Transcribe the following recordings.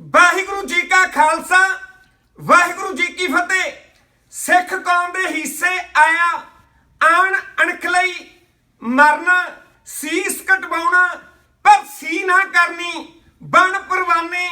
ਵਾਹਿਗੁਰੂ ਜੀ ਕਾ ਖਾਲਸਾ, ਵਾਹਿਗੁਰੂ ਜੀ ਕੀ ਫਤਿਹ। ਸਿੱਖ ਕੌਮ ਦੇ ਹਿੱਸੇ ਆਇਆ, ਆਣ ਅਣਖ ਲਈ ਮਰਨਾ, ਸੀਸ ਕਟਵਾਉਣਾ, ਪਰ ਸੀ ਨਾ ਕਰਨੀ, ਬਣ ਪਰਵਾਨੇ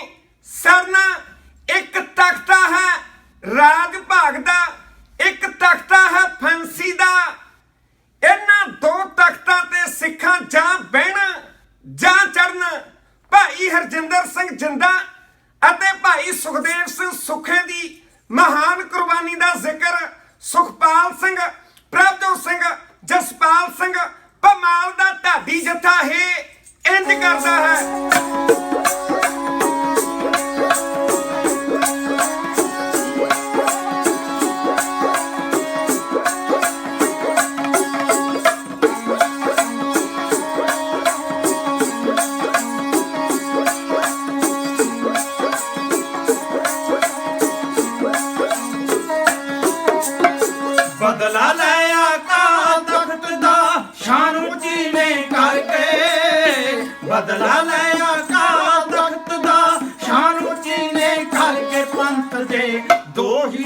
ਮਹਾਨ ਕੁਰਬਾਨੀ ਦਾ ਜ਼ਿਕਰ ਸੁਖਪਾਲ ਸਿੰਘ, ਪ੍ਰਭਜੋਤ ਸਿੰਘ, ਜਸਪਾਲ ਸਿੰਘ, ਭਮਾਲ ਦਾ ਢਾਡੀ ਜਥਾ ਹੈ ਇੰਜ ਕਰਦਾ ਹੈ। ਬਦਲਾ ਲੈ ਆਕਾ ਤਖਤ ਦਾ। ਸ਼ਾਨ ਉੱਚੀ ਨੇ ਕਰਕੇ ਪੰਥ ਦੇ। ਦੋਹੀ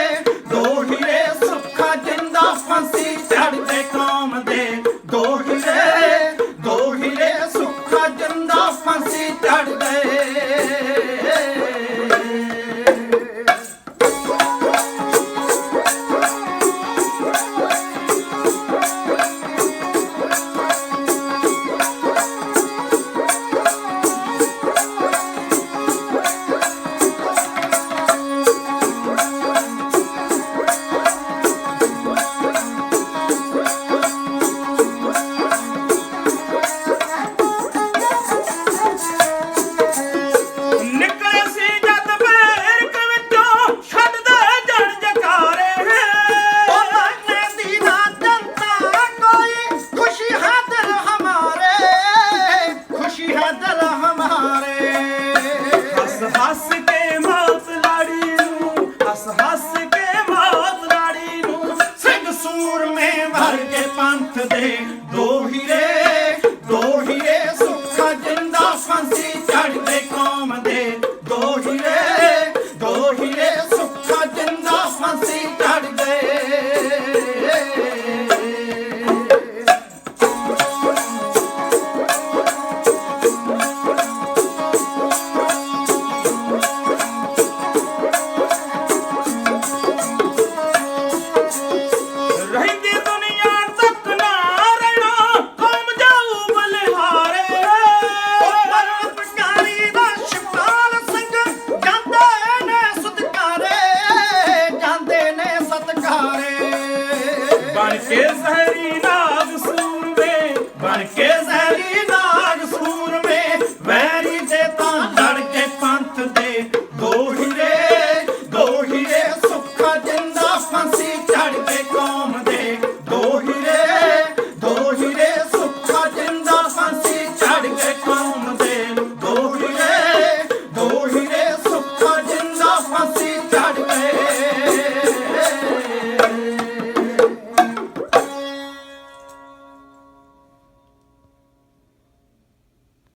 Good thing.